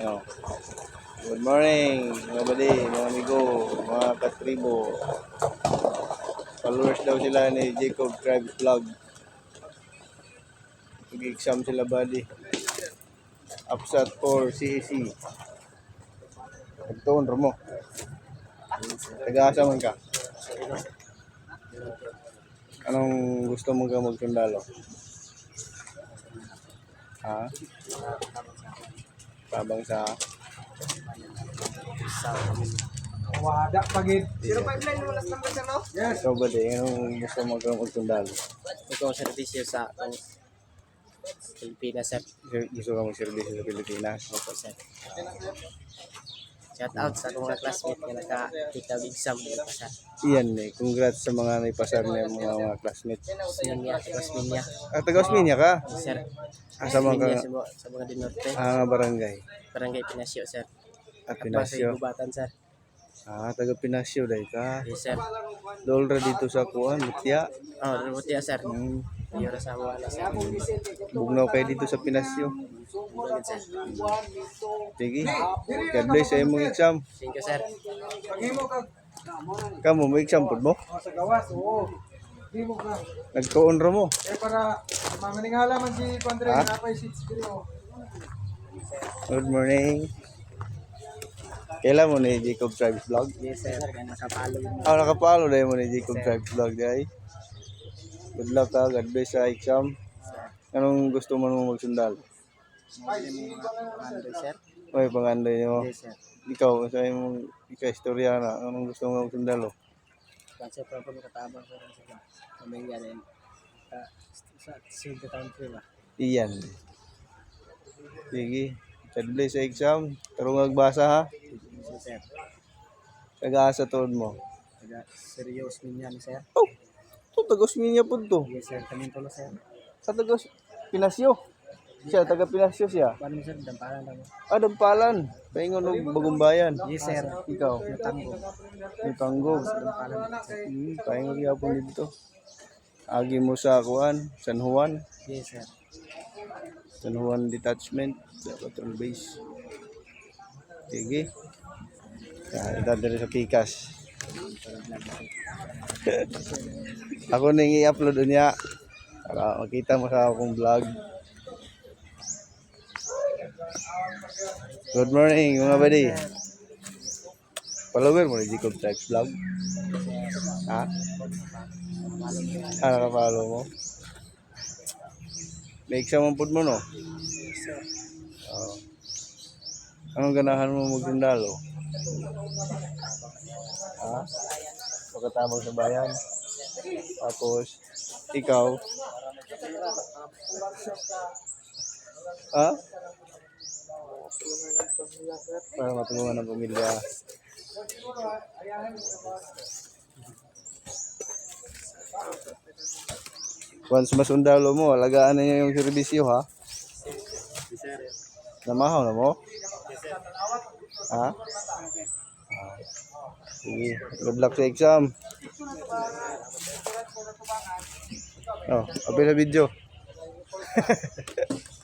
Ano? Good morning, mga bali, mga amigo, mga katribo. Followers daw sila ni Jacob Tribes Vlog. Nag-exam sila buddy. Upsat for CEC. Nagtuon mo. Taga-asa man ka. Anong gusto mo ka magtundalo? Ha? Tabang sa Wada pagit. Zero five line mo last number sir no? Yes. ikaw ba di? Anong gusto mo ka magtundalo? Ito ang servisyo sa ang Pilipinas sir. Gusto ka magservisyo sa Pilipinas? Opo sir. Shout out sa akong mga classmate nga nakakita og exam dito pa sir. Iyan eh. Congrats sa mga naipasar na mga, mga classmates. Osminia, Osminia. Ah, taga Osminia ka? Sir. Ah, sa mga, Osminia sa mga, sa mga dinorte. ah, barangay. Barangay Pinasyo sir. Sa Pinasyo. Ibubatan sir. Ah, taga Pinasyo dahil ka. Yes sir. Dolra dito sa Kuan, Mutya. Oh, Rubutia sir. Hmm. Yura sa mga sir. Bugnaw kayo dito sa Pinasyo. Sige. God bless sa imong exam. Thank you sir. Kamu, may exam po mo? Sa gawas, oo. Nagtuon ra mo. Eh para mamaningala man si Pandre na napay seats ko. Good morning. Kailan mo ni Jacob Tribes Vlog? Yes sir. Nakapalo. Ah, nakapalo dahil mo ni Jacob Tribes Vlog dahil. Good luck ha. God bless sa exam. Anong gusto mo mo magsundal? Sir? May panganday mo. Yes sir. Ikaw, sa imong ika-istorya na. Anong gusto mo magsundalo? Kasi pa po nakatabang sir sa pamilya rin. Sa the country ba? Iyan. Sige. God bless sa exam. Karong agbasa ha. Sir. Taga-asa tuod mo. Taga serious minyan sir. Oh! Ito, taga-Osminia po to. Yes sir, kami po sir. Sa taga Pinasyo. Siya, taga Pinasyo siya. Paano sir, damparan lang. Ah, Dampalan. Paingon ng Bagumbayan. Yes sir. Ikaw, panggog. Damparan sir. Hmm, paingon niya po dito. Agi mo sa Kuan, San Juan. Yes sir. San Juan Detachment sa Patrol Base. Sige. Ito dito sa Pikas. Ako nang i-upload niya. Para makita mo sa akong vlog. Good morning mga buddy. Follower mo ni Jacob Tribes Vlog? Ha? Ah, nakapalo mo? May exam ang pud mo no? Oo. Anong ganahan mo magdundalo? Ha? Pagkatabang sa bayan? Tapos, ikaw? Ha? Para matulungan ng pamilya. Once masundalo mo, alagaan na niya yung serbisyo ha? Namahaw na mo? Ha? Sige, good luck sa exam. Oh, apil sa video.